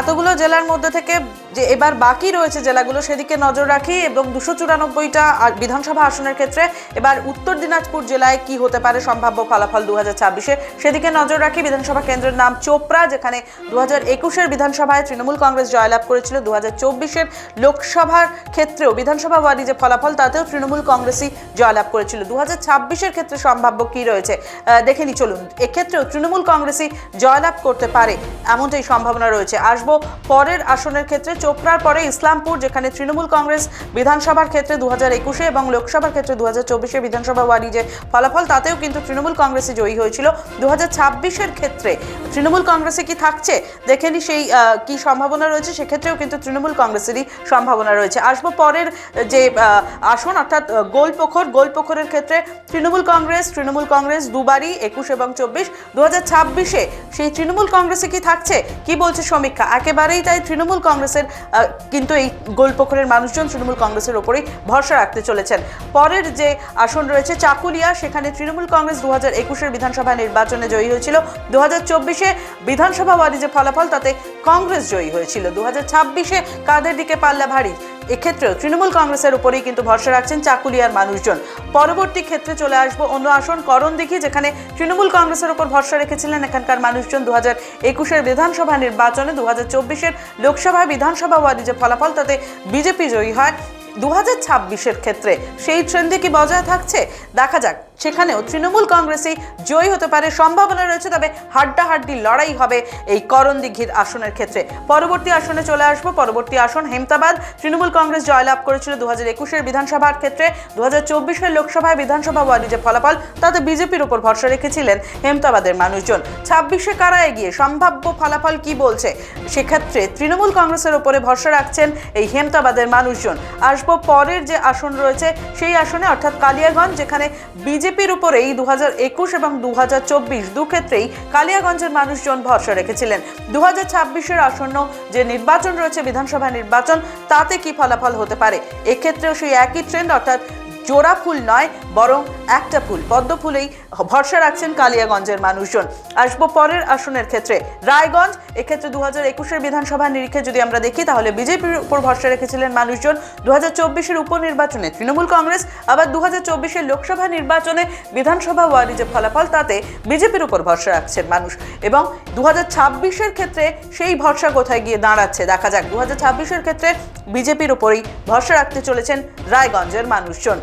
এতগুলো জেলার মধ্যে থেকে যে এবার বাকি রয়েছে জেলাগুলো, সেদিকে নজর রাখি এবং দুশো চুরানব্বইটা বিধানসভা আসনের ক্ষেত্রে এবার উত্তর দিনাজপুর জেলায় কি হতে পারে সম্ভাব্য ফলাফল দু হাজার ছাব্বিশে? সেদিকে নজর রাখি বিধানসভা কেন্দ্রের নাম চোপড়া, যেখানে দু হাজার একুশের বিধানসভায় তৃণমূল কংগ্রেস জয়লাভ করেছিল। দু হাজার চব্বিশের লোকসভার ক্ষেত্রেও বিধানসভা ওয়ারি যে ফলাফল, তাতেও তৃণমূল কংগ্রেসই জয়লাভ করেছিল। দু হাজার ছাব্বিশের ক্ষেত্রে সম্ভাব্য কি রয়েছে? দেখে নি, চলুন। এক্ষেত্রেও তৃণমূল কংগ্রেসই জয়লাভ করতে পারে, এমনটাই সম্ভাবনা রয়েছে। আসব পরের আসনের ক্ষেত্রে। চোপড়ার পরে ইসলামপুর, যেখানে তৃণমূল কংগ্রেস বিধানসভার ক্ষেত্রে দু হাজার একুশে এবং লোকসভার ক্ষেত্রে দু হাজার চব্বিশে বিধানসভা ওয়ারি যে ফলাফল, তাতেও কিন্তু তৃণমূল কংগ্রেসই জয়ী হয়েছিল। দু হাজার ছাব্বিশের ক্ষেত্রে তৃণমূল কংগ্রেসে কি থাকছে? দেখে নি সেই কি সম্ভাবনা রয়েছে, সেক্ষেত্রেও কিন্তু তৃণমূল কংগ্রেসেরই সম্ভাবনা রয়েছে। আসব পরের যে আসন, অর্থাৎ গোলপোখর, গোলপোখরের ক্ষেত্রে তৃণমূল কংগ্রেস তৃণমূল কংগ্রেস দুবারই একুশ এবং চব্বিশ। দু হাজার ছাব্বিশে সেই তৃণমূল কংগ্রেসে কি থাকছে? কি বলছে সমীক্ষা? একেবারেই তাই তৃণমূল কংগ্রেসের কিন্তু এই গোলপোখরের মানুষজন তৃণমূল কংগ্রেসের ওপরেই ভরসা রাখতে চলেছেন। পরের যে আসন রয়েছে চাকুলিয়া, সেখানে তৃণমূল কংগ্রেস দু হাজার একুশের বিধানসভা নির্বাচনে জয়ী হয়েছিল। দু হাজার চব্বিশে বিধানসভা ওয়ার্ডে যে ফলাফল, তাতে কংগ্রেস জয়ী হয়েছিল। দু হাজার ছাব্বিশে কাদের দিকে পাল্লা ভারী? এক্ষেত্রেও তৃণমূল কংগ্রেসের উপরেই কিন্তু ভরসা রাখছেন চাকুলিয়ার মানুষজন। পরবর্তী ক্ষেত্রে চলে আসব অন্য আসন, করণ দেখি, যেখানে তৃণমূল কংগ্রেসের উপর ভরসা রেখেছিলেন এখানকার মানুষজন। দু হাজার একুশের বিধানসভা নির্বাচনে দু হাজার চব্বিশের লোকসভা বিধানসভা ওয়ার্ডে যে ফলাফল, তাতে বিজেপি জয়ী হয়। দু হাজার ক্ষেত্রে সেই ট্রেন্ডে কি বজায় থাকছে? দেখা যাক। সেখানেও তৃণমূল কংগ্রেসই জয়ী হতে পারে সম্ভাবনা রয়েছে, তবে হাড্ডাহাড্ডি লড়াই হবে এই করণদিঘির আসনের ক্ষেত্রে। পরবর্তী আসনে চলে আসব। পরবর্তী আসন হেমতাবাদ। তৃণমূল কংগ্রেস জয়লাভ করেছিল দু হাজার একুশের বিধানসভার ক্ষেত্রে। দু হাজার চব্বিশের লোকসভায় বিধানসভা ওয়ারি যে ফলাফল, তাতে বিজেপির উপর ভরসা রেখেছিলেন হেমতাবাদের মানুষজন। ছাব্বিশে কারা এগিয়ে? সম্ভাব্য ফলাফল কি বলছে? সেক্ষেত্রে তৃণমূল কংগ্রেসের উপরে ভরসা রাখছেন এই হেমতাবাদের মানুষজন। আসব পরের যে আসন রয়েছে, সেই আসনে, অর্থাৎ কালিয়াগঞ্জ, যেখানে বিজেপির উপরেই দু হাজার একুশ এবং দু হাজার চব্বিশ দু ক্ষেত্রেই কালিয়াগঞ্জের মানুষজন ভরসা রেখেছিলেন। দু হাজার ছাব্বিশের আসন্ন যে নির্বাচন রয়েছে, বিধানসভা নির্বাচন, তাতে কি ফলাফল হতে পারে? এক্ষেত্রেও সেই একই ট্রেন্ড অর্থাৎ জোড়া ফুল নয়, বরং একটা ফুল, পদ্ম ফুলেই ভরসা রাখছেন কালিয়াগঞ্জের মানুষজন। আসব পরের আসনের ক্ষেত্রে। রায়গঞ্জ, এক্ষেত্রে দু হাজার একুশের বিধানসভা নিরীক্ষে যদি আমরা দেখি, তাহলে বিজেপির উপর ভরসা রেখেছিলেন মানুষজন। দু হাজার চব্বিশের উপনির্বাচনে তৃণমূল কংগ্রেস, আবার দু হাজার চব্বিশের লোকসভা নির্বাচনে বিধানসভা ওয়ারি যে ফলাফল, তাতে বিজেপির উপর ভরসা রাখছেন মানুষ। এবং দু হাজার ছাব্বিশের ক্ষেত্রে সেই ভরসা কোথায় গিয়ে দাঁড়াচ্ছে? দেখা যাক। দু হাজার ছাব্বিশের ক্ষেত্রে বিজেপির উপরেই ভরসা রাখতে চলেছেন রায়গঞ্জের মানুষজন।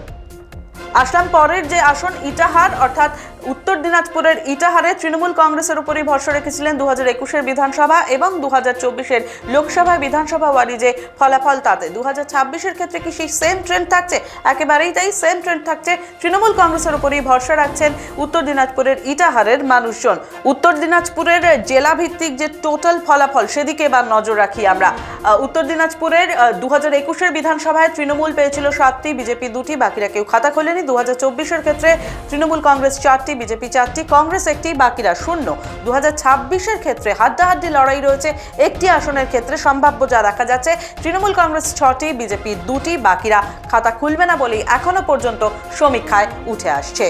আসলাম পরের যে আসন ইটাহার, অর্থাৎ উত্তর দিনাজপুরের ইটাহারে তৃণমূল কংগ্রেসের উপরই ভরসা রেখেছিলেন দু হাজার একুশের বিধানসভা এবং দু হাজার চব্বিশের লোকসভা বিধানসভা ওয়ারি যে ফলাফল তাতে। দু হাজার ছাব্বিশের ক্ষেত্রে কি সেই সেম ট্রেন্ড থাকছে? একেবারেই তাই সেম ট্রেন্ড থাকছে। তৃণমূল কংগ্রেসের উপরই ভরসা রাখছেন উত্তর দিনাজপুরের ইটাহারের মানুষজন। উত্তর দিনাজপুরের জেলাভিত্তিক যে টোটাল ফলাফল, সেদিকে এবার নজর রাখি আমরা। উত্তর দিনাজপুরের দু হাজার একুশের বিধানসভায় তৃণমূল পেয়েছিল সাতটি, বিজেপি দুটি, বাকিরা কেউ খাতা খোলেনি। দু হাজার চব্বিশের ক্ষেত্রে তৃণমূল কংগ্রেস চারটি, বিজেপি চারটি, কংগ্রেস একটি, বাকিরা শূন্য। দু হাজার ছাব্বিশের ক্ষেত্রে হাড্ডাহাড্ডি লড়াই রয়েছে। একটি আসনের ক্ষেত্রে সম্ভাব্য যা দেখা যাচ্ছে, তৃণমূল কংগ্রেস ছটি, বিজেপি দুটি, বাকিরা খাতা খুলবে না বলেই এখনও পর্যন্ত সমীক্ষায় উঠে আসছে।